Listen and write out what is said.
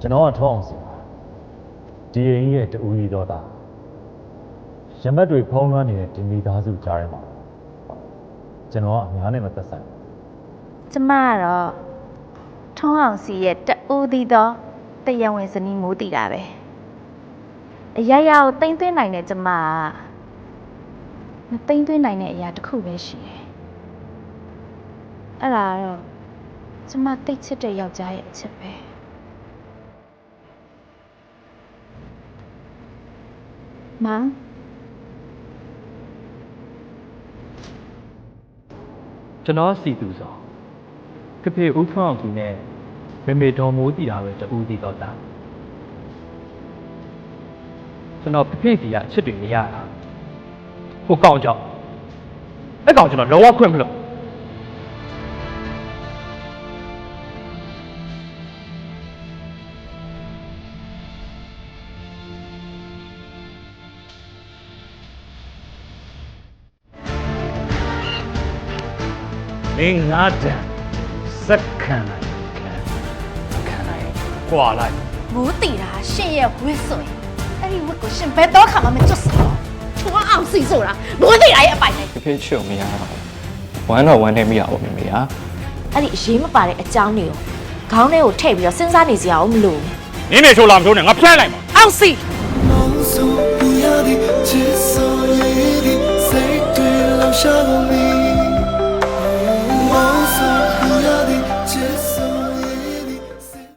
ကျွန်တော်ကထောက်အောင်စီပါဒီအိမ်ရဲ့တူကြီးတော့တာရမက်တွေဖုံးလွှမ်းနေတဲ့ဒီမိသားစုကြားထဲမှာကျွန်တော်ကအများနဲ့မသက်ဆိုင်ဘူးကျမကတော့ထုံးအောင်စီရဲ့တအိုးသီးသောတရားဝင်ဇနီးမိုးတည်တာပဲအရာရာကိုတိမ့်သွင်းနိုင်တဲ့ကျမကမတိမ့်သွင်းနိုင်တဲ့အရာတစ်ခုပဲရှိတယ်အဲ့ဒါကတော့ကျမတိတ်ချစ်တဲ့ယောက်ျားရဲ့အချစ်ပဲ မကျွန်တော်စီသူဆိုကဖေဦးဖောင်းအောင်သူနဲ့မေမေတော်မိုးတည်တာပဲတူတည်တော့တာကျွန်တော်ဖေဖေစီကအချစ်တွေမရတာဟိုကောင်ကြောင့်အဲ့ကောင်ကျွန်တော်လုံးဝခွင့်မလို့ မင်းငါတန်စက္ကန့်လိုက်ခံခံလိုက်ကွာလိုက် မိုးတီတာရှင်ရဲ့ဝစ်ဆိုရင်အဲ့ဒီဝစ်ကိုရှင်ဘယ်တော့ခါမှမကျွတ်စေတော့ထွန်းအောင်စီဆိုတာမိုးတီတာရဲ့အပိုင်နဲ့ ဖေဖေချစ်ုံမရတော့ဘူးဝမ်းတော့ဝမ်းနေမိရအောင်မေမေဟာ အဲ့ဒီအရေးမပါတဲ့အကြောင်းတွေကိုခေါင်းထဲကိုထည့်ပြီးတော့စဉ်းစားနေစရာအောင်မလိုဘူး နင်းနေချိုးလာမချိုးနဲ့ငါဖျက်လိုက်မှာ အောင်စီ 梦诉不要的，之所以的，谁对留下了你。